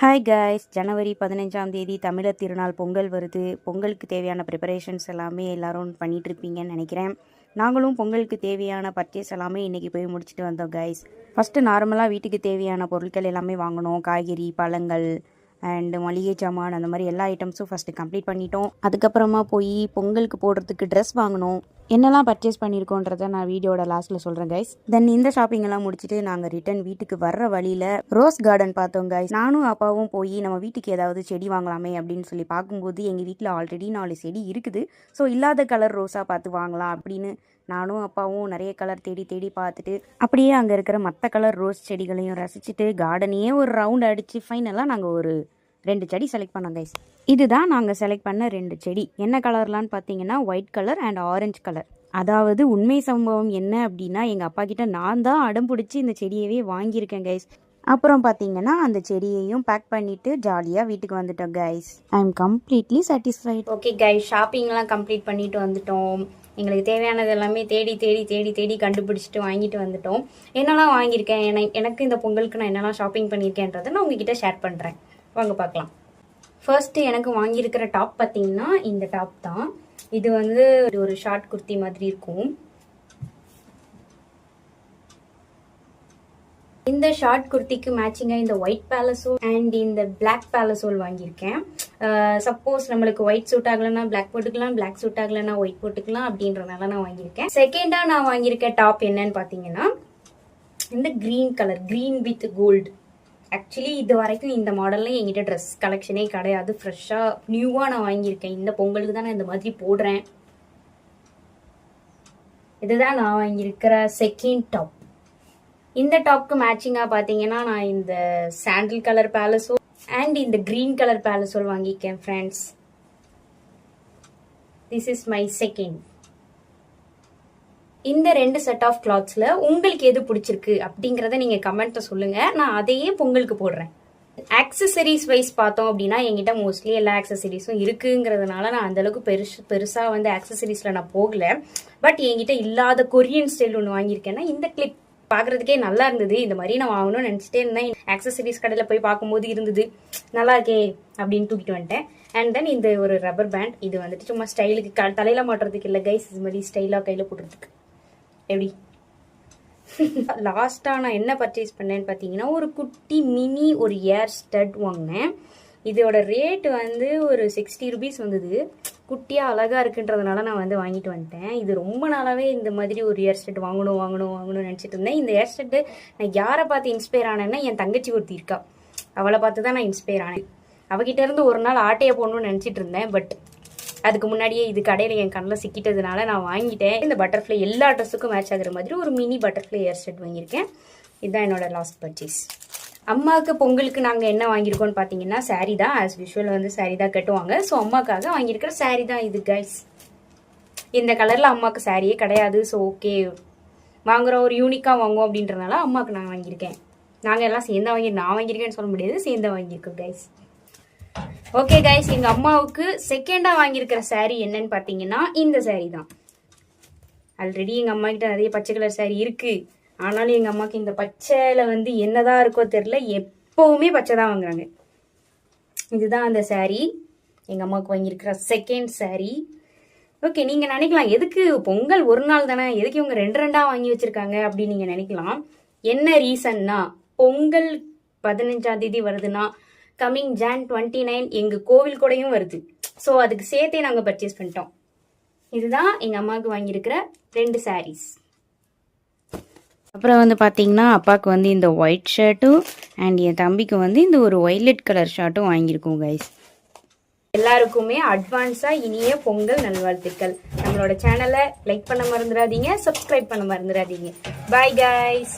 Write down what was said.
Hi guys ஜனவரி பதினஞ்சாம் தேதி தமிழர் திருநாள் பொங்கல் வருது. பொங்கலுக்கு தேவையான ப்ரிப்பரேஷன்ஸ் எல்லாமே எல்லாரும் பண்ணிகிட்ருப்பீங்கன்னு நினைக்கிறேன். நாங்களும் பொங்கலுக்கு தேவையான பர்ச்சேஸ் எல்லாமே இன்றைக்கி போய் முடிச்சுட்டு வந்தோம் கைஸ் ஃபஸ்ட்டு நார்மலாக வீட்டுக்கு தேவையான பொருட்கள் எல்லாமே வாங்கினோம் காய்கறி பழங்கள் அண்டு மளிகை சாமான் அந்த மாதிரி எல்லா ஐட்டம்ஸும் ஃபஸ்ட்டு கம்ப்ளீட் பண்ணிட்டோம். அதுக்கப்புறமா போய் பொங்கலுக்கு போடுறதுக்கு ட்ரெஸ் வாங்கினோம் என்னெல்லாம் பர்ச்சேஸ் பண்ணியிருக்கோன்றதை நான் வீடியோட லாஸ்ட்டில் சொல்கிறேன் கைஸ் தென் இந்த ஷாப்பிங் எல்லாம் முடிச்சுட்டு நாங்கள் ரிட்டர்ன் வீட்டுக்கு வர்ற வழியில் ரோஸ் கார்டன் பார்த்தோம் கைஸ் நானும் அப்பாவும் போய் நம்ம வீட்டுக்கு ஏதாவது செடி வாங்கலாமே அப்படின்னு சொல்லி பார்க்கும்போது எங்கள் வீட்டில் ஆல்ரெடி நாலு செடி இருக்குது. ஸோ இல்லாத கலர் ரோஸாக பார்த்து வாங்கலாம் அப்படின்னு நானும் அப்பாவும் நிறைய கலர் தேடி தேடி பார்த்துட்டு அப்படியே அங்கே இருக்கிற மற்ற கலர் ரோஸ் செடிகளையும் ரசிச்சுட்டு கார்டனையே ஒரு ரவுண்ட் அடித்து ஃபைனலாக நாங்கள் ஒரு ரெண்டு செடி செலக்ட் பண்ணோம் கைஸ் இதுதான் நாங்கள் செலக்ட் பண்ண ரெண்டு செடி. என்ன கலர்லான்னு பார்த்தீங்கன்னா white colour and orange colour அதாவது உண்மை சம்பவம் என்ன அப்படின்னா எங்கள் அப்பா கிட்ட நான் தான் அடம் பிடிச்சி இந்த செடியவே வாங்கியிருக்கேன் கைஸ் அப்புறம் பார்த்தீங்கன்னா அந்த செடியையும் பேக் பண்ணிட்டு ஜாலியாக வீட்டுக்கு வந்துட்டோம் guys I am completely satisfied okay guys ஷாப்பிங்லாம் complete பண்ணிட்டு வந்துட்டோம். எங்களுக்கு தேவையானது எல்லாமே தேடி தேடி தேடி தேடி கண்டுபிடிச்சிட்டு வாங்கிட்டு வந்துட்டோம். என்னெல்லாம் வாங்கியிருக்கேன்? என- எனக்கு இந்த பொங்கலுக்கு நான் என்னெல்லாம் ஷாப்பிங் பண்ணியிருக்கேன்றதை நான் உங்ககிட்ட ஷேர் பண்ணுறேன் வாங்க பார்க்கலாம். ஃபர்ஸ்ட்டு எனக்கு வாங்கியிருக்கிற டாப் பார்த்தீங்கன்னா இந்த டாப் தான். இது வந்து ஒரு ஷார்ட் குர்த்தி மாதிரி இருக்கும். இந்த ஷார்ட் குர்த்திக்கு மேட்சிங்காக இந்த ஒயிட் பேலஸோல் அண்ட் இந்த பிளாக் பேலஸோல் வாங்கியிருக்கேன். சப்போஸ் நம்மளுக்கு ஒயிட் சூட் ஆகலைன்னா பிளாக் போட்டுக்கலாம் பிளாக் சூட் ஆகலைன்னா ஒயிட் போட்டுக்கலாம் அப்படின்றனால நான் வாங்கியிருக்கேன். செகண்டாக நான் வாங்கியிருக்க டாப் என்னன்னு பார்த்தீங்கன்னா இந்த green colour green with gold actually இது வரைக்கும் இந்த மாடல்ல என்கிட்ட ட்ரெஸ் கலெக்ஷனே கிடையாது. ஃப்ரெஷ்ஷாக நியூவாக நான் வாங்கியிருக்கேன். இந்த பொங்கலுக்கு தான் நான் இந்த மாதிரி போடுறேன். இதுதான் நான் வாங்கியிருக்கிற செகண்ட் டாப் இந்த டாப்க்கு மேட்சிங்காக பார்த்தீங்கன்னா நான் இந்த சாண்டில் கலர் பேலஸோ அண்ட் இந்த க்ரீன் கலர் பேலஸோல் வாங்கியிருக்கேன் friends this is my second இந்த ரெண்டு செட் ஆஃப் கிளாத்ஸில் உங்களுக்கு எது பிடிச்சிருக்கு அப்படிங்கிறத நீங்கள் கமெண்ட்டை சொல்லுங்கள் நான் அதையே பொங்கலுக்கு போடுறேன். ஆக்சசரிஸ் வைஸ் பார்த்தோம் அப்படின்னா என்கிட்ட மோஸ்ட்லி எல்லா ஆக்சசரிஸும் இருக்குங்கிறதுனால நான் அந்தளவுக்கு பெருசு பெருசாக வந்து ஆக்சசரிஸில் நான் போகல. பட் என்கிட்ட இல்லாத கொரியன் ஸ்டைல் ஒன்று வாங்கியிருக்கேன்னா இந்த கிளிப் பார்க்கறதுக்கே நல்லா இருந்தது. இந்த மாதிரி நான் வாங்கணும்னு நினச்சிட்டே இருந்தேன். ஆக்சசரிஸ் கடையில் போய் பார்க்கும்போது இருந்தது. நல்லா இருக்கே அப்படின்னு தூக்கிட்டு வந்துட்டேன். அண்ட் தென் இந்த ஒரு ரப்பர் பேண்ட் இது வந்துட்டு சும்மா ஸ்டைலுக்கு க தலையில மாட்டுறதுக்கு இல்லை கைஸ் இது மாதிரி ஸ்டைலாக கையில் போட்டுறதுக்கு எப்படி? லாஸ்ட்டாக நான் என்ன பர்ச்சேஸ் பண்ணேன்னு பார்த்தீங்கன்னா ஒரு குட்டி மினி ஒரு ஏர் ஸ்டட் வாங்கினேன். இதோட ரேட் வந்து ஒரு சிக்ஸ்டி ருபீஸ் வந்தது. குட்டியாக அழகாக இருக்குன்றதுனால நான் வந்து வாங்கிட்டு வந்துட்டேன். இது ரொம்ப நாளாகவே இந்த மாதிரி ஒரு ஏர் ஸ்டட் வாங்கணும் வாங்கணும் வாங்கணும்னு நினச்சிட்டு இருந்தேன். இந்த ஏர் ஸ்டட்டு நான் யாரை பார்த்து இன்ஸ்பயர் ஆனேன்னா என் தங்கச்சி ஒருத்தி இருக்கா. அவளை பார்த்து தான் நான் இன்ஸ்பயர் ஆனேன். அவகிட்ட இருந்து ஒரு நாள் ஆட்டையை போடணும்னு நினச்சிட்டு இருந்தேன். பட் அதுக்கு முன்னாடியே இது கடையில் என் கண்ணில் சிக்கிட்டதுனால நான் வாங்கிட்டேன். இந்த பட்டர்ஃப்ளை எல்லா ட்ரெஸ்ஸுக்கும் மேட்ச் ஆகுற மாதிரி ஒரு மினி பட்டர்ஃப்ளை ஏர் செட் வாங்கியிருக்கேன். இதுதான் என்னோட லாஸ்ட் பர்ச்சேஸ் அம்மாவுக்கு பொங்கலுக்கு நாங்கள் என்ன வாங்கியிருக்கோம்னு பார்த்தீங்கன்னா saree தான். ஆஸ் யூஷுவல் வந்து saree தான் கட்டுவாங்க. ஸோ அம்மாக்காக வாங்கியிருக்கிற saree தான் இது கைஸ் இந்த கலரில் அம்மாவுக்கு சாரியே கிடையாது. ஸோ ஓகே வாங்குகிறோம் ஒரு யூனிக்காக வாங்குவோம் அப்படின்றனால அம்மாவுக்கு நான் வாங்கியிருக்கேன். நாங்கள் எல்லாம் சேர்ந்தா வாங்கி நான் வாங்கியிருக்கேன்னு சொல்ல முடியாது. சேர்ந்தா வாங்கியிருக்கோம் கைஸ் ஓகே கைஸ் எங்க அம்மாவுக்கு செகண்டா வாங்கியிருக்கிற saree என்னன்னு பாத்தீங்கன்னா இந்த saree தான். ஆல்ரெடி எங்க அம்மா கிட்ட நிறைய பச்சை கலர் saree இருக்கு. ஆனாலும் எங்க அம்மாக்கு இந்த பச்சையில வந்து என்னதான் இருக்கோ தெரியல எப்பவுமே பச்சை தான் வாங்குறாங்க. இதுதான் அந்த saree. எங்க அம்மாவுக்கு வாங்கியிருக்கிற செகண்ட் saree. ஓகே நீங்க நினைக்கலாம் எதுக்கு பொங்கல் ஒரு நாள் தானே எதுக்கு இவங்க ரெண்டு ரெண்டா வாங்கி வச்சிருக்காங்க அப்படின்னு நீங்க நினைக்கலாம். என்ன ரீசன்னா பொங்கல் பதினஞ்சாம் தேதி வருதுன்னா கம்மிங் ஜான் டுவெண்ட்டி நைன் எங்கள் கோவில் கூடையும் வருது. ஸோ அதுக்கு சேர்த்தே நாங்கள் பர்ச்சேஸ் பண்ணிட்டோம். இதுதான் எங்கள் அம்மாவுக்கு வாங்கியிருக்கிற ரெண்டு சாரீஸ் அப்புறம் வந்து பார்த்தீங்கன்னா அப்பாவுக்கு வந்து இந்த ஒயிட் ஷர்ட்டும் அண்ட் என் தம்பிக்கு வந்து இந்த ஒரு ஒய்லெட் கலர் ஷர்ட்டும் வாங்கியிருக்கோம் கைஸ் எல்லாருக்குமே அட்வான்ஸாக இனிய பொங்கல் நல்வாழ்த்துக்கள். நம்மளோட சேனலை லைக் பண்ண மறந்துடாதீங்க சப்ஸ்கிரைப் பண்ண மறந்துடாதீங்க. Bye guys